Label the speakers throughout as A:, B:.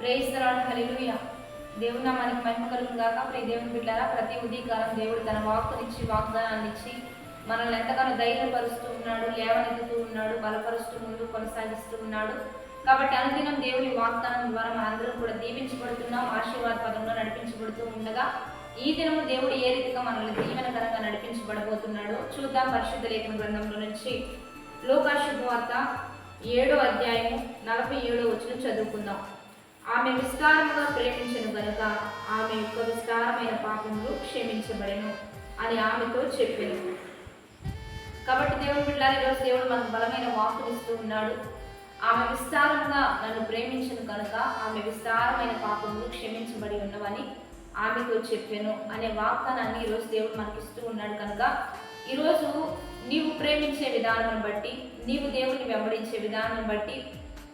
A: ప్రేయిస్తున్నాడు hallelujah నా మనకి మహిమ కలుగును గాక. ప్రే దేవుని బిడ్డారా ప్రతి ఉదయకాలం దేవుడు తన వాక్కునిచ్చి వాగ్దానాన్ని ఇచ్చి మనల్ని ఎంతగానో ధైర్యపరుస్తూ ఉన్నాడు లేవనెత్తుతూ ఉన్నాడు బలపరుస్తూ ముందు కొనసాగిస్తూ ఉన్నాడు. కాబట్టి అనుదినం దేవుని వాగ్దానం ద్వారా మనందరం కూడా దీవించబడుతున్నాం ఆశీర్వాద పదంలో నడిపించబడుతూ ఉండగా ఈ దినము దేవుడు ఏ రీతిగా మనల్ని దీవెనకరంగా నడిపించబడబోతున్నాడో చూద్దాం పరిశుద్ధ లేఖన గ్రంథంలో నుంచి. లోకాశుభవార్త ఏడో అధ్యాయము నలభై ఏడో వచ్చిన చదువుకుందాం. ఆమె విస్తారముగా ప్రేమించను గనుక ఆమె యొక్క విస్తారమైన పాపములు క్షమించబడెను అని ఆమెతో చెప్పాను. కాబట్టి దేవుడు బిడ్డలారా ఈరోజు దేవుడు మనకు బలమైన వాక్కునిస్తూ ఉన్నాడు. ఆమె విస్తారంగా నన్ను ప్రేమించను కనుక ఆమె విస్తారమైన పాపములు క్షమించబడి ఉన్నవని ఆమెతో చెప్పాను అనే వాగ్దానాన్ని ఈరోజు దేవుడు మనకి ఇస్తూ ఉన్నాడు కనుక ఈరోజు నీవు ప్రేమించే విధానం బట్టి నీవు దేవుని వెంబడించే విధానం బట్టి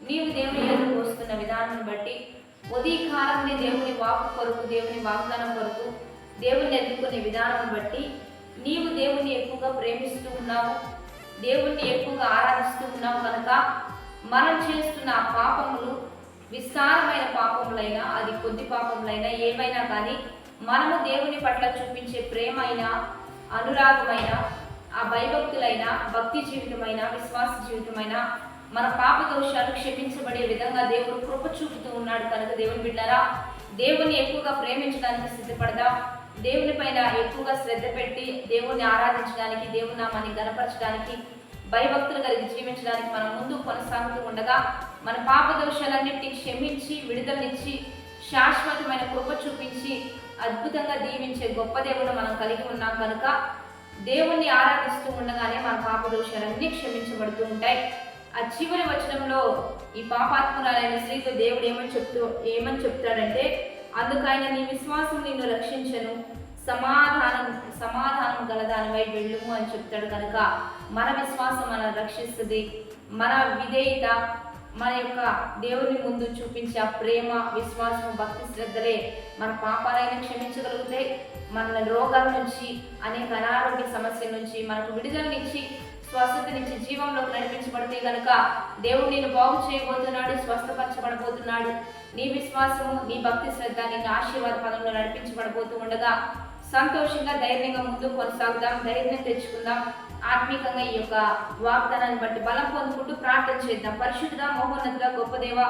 A: నీవు దేవుని ఎదురు వస్తున్న విధానం బట్టి ఉదయకాలంలో దేవుని వాకు కొరకు దేవుని వాగ్దానం కొరకు దేవుని ఎదుర్కొనే విధానం బట్టి నీవు దేవుని ఎక్కువగా ప్రేమిస్తూ ఉన్నావు దేవుణ్ణి ఎక్కువగా ఆరాధిస్తూ ఉన్నావు కనుక మనం చేస్తున్న ఆ పాపములు విస్తారమైన పాపములైనా అది కొద్ది పాపములైనా ఏమైనా కానీ మనము దేవుని పట్ల చూపించే ప్రేమ అయినా అనురాగమైన ఆ భయభక్తులైన భక్తి జీవితమైన విశ్వాస జీవితమైన మన పాప దోషాలు క్షమించబడే విధంగా దేవుడు కృప చూపుతూ ఉన్నాడు కనుక దేవుని బిడ్డారా దేవుని ఎక్కువగా ప్రేమించడానికి సిద్ధపడదాం. దేవుని పైన ఎక్కువగా శ్రద్ధ పెట్టి దేవుణ్ణి ఆరాధించడానికి దేవుని నామాన్ని గనపరచడానికి భయభక్తులు కలిగి జీవించడానికి మనం ముందు కొనసాగుతూ ఉండగా మన పాప దోషాలన్నింటినీ క్షమించి విడుదలనిచ్చి శాశ్వతమైన కృప చూపించి అద్భుతంగా దీవించే గొప్ప దేవుడు మనం కలిగి ఉన్నాం కనుక దేవుణ్ణి ఆరాధిస్తూ ఉండగానే మన పాప దోషాలన్నీ క్షమించబడుతూ ఉంటాయి. ఆ చివరి వచనంలో ఈ పాపాత్మురాలైన స్త్రీతో దేవుడు ఏమని చెప్తూ ఏమని చెప్తాడంటే అందుకు ఆయన నీ విశ్వాసం నిన్ను రక్షించను. సమాధానం సమాధానం గలదానివై వెళ్ళుము అని చెప్తాడు కనుక మన విశ్వాసం మనం రక్షిస్తుంది. మన విధేయత మన యొక్క దేవుని ముందు చూపించే ఆ ప్రేమ విశ్వాసం భక్తి శ్రద్ధలే మన పాపాలైనా క్షమించగలుగుతాయి. మన రోగాల నుంచి అనేక అనారోగ్య సమస్యల నుంచి మనకు విడుదలనిచ్చి నుంచి జీవంలోకి నడిపించబడితే గనుక దేవుడు నేను బాగు చేయబోతున్నాడు స్వస్థపరచబడబోతున్నాడు. నీ విశ్వాసము నీ భక్తి శ్రద్ధ నిన్ను ఆశీర్వాద పదంలో నడిపించబడబోతూ ఉండగా సంతోషంగా ధైర్యంగా ముందుకు కొనసాగుదాం ధైర్యం తెచ్చుకుందాం. ఆత్మీకంగా ఈ యొక్క వాగ్దానాన్ని బట్టి బలం పొందుకుంటూ ప్రార్థన చేద్దాం. పరిశుద్ధ మహోన్నతుల గొప్ప దేవ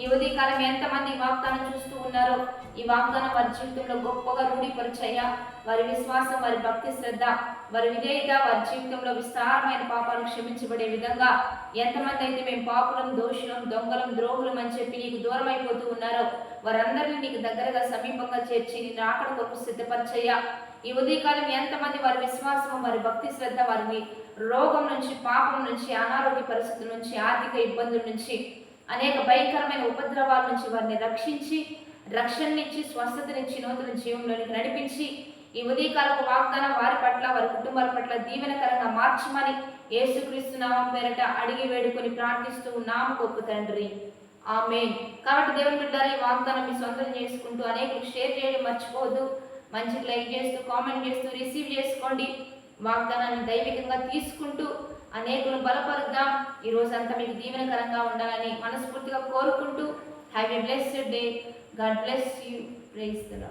A: ఈ ఉదయకాలం ఎంతమంది వాగ్దానం చూస్తూ ఉన్నారో ఈ వాగ్దానం వారి జీవితంలో గొప్పగా రూఢీపరిచయ్యా వారి విశ్వాసం వారి భక్తి శ్రద్ధ వారి విధేయత వారి జీవితంలో విస్తారమైన పాపాలు క్షమించబడే విధంగా ఎంతమంది అయితే మేము పాపులం దోషులం దొంగలం ద్రోహులం అని చెప్పి నీకు దూరం అయిపోతూ ఉన్నారో వారందరినీ నీకు దగ్గరగా సమీపంగా చేర్చి నేను ఆకడ కొరకు సిద్ధపరిచయ్యా ఈ ఉదయకాలం ఎంతమంది వారి విశ్వాసం వారి భక్తి శ్రద్ధ వారిని రోగం నుంచి పాపం నుంచి అనారోగ్య పరిస్థితుల నుంచి ఆర్థిక ఇబ్బందుల నుంచి అనేక భయంకరమైన ఉపద్రవాల నుంచి వారిని రక్షించి రక్షణనిచ్చి స్వస్థతనిచ్చి నూతన జీవంలోనికి నడిపించి ఈ ఉదయకాలపు వాగ్దానం వారి పట్ల వారి కుటుంబాల పట్ల దీవెనకరంగా మార్చమని యేసుక్రీస్తు నామం పేరట అడిగి వేడుకొని ప్రార్థిస్తూ ఉన్నాము గొప్ప తండ్రి. ఆమె కాబట్టి దేవుని బిడ్డారా ఈ వాగ్దానం మీ సొంతం చేసుకుంటూ అనేక షేర్ చేయడం మర్చిపోవద్దు. మంచిగా లైక్ చేస్తూ కామెంట్ చేస్తూ రిసీవ్ చేసుకోండి. వాగ్దానాన్ని దైవికంగా తీసుకుంటూ అనేకులను బలపరుద్దాం. ఈ రోజు అంతా మీకు దీవెనకరంగా ఉండాలని మనస్ఫూర్తిగా కోరుకుంటూ have a blessed day. God bless you. Praise the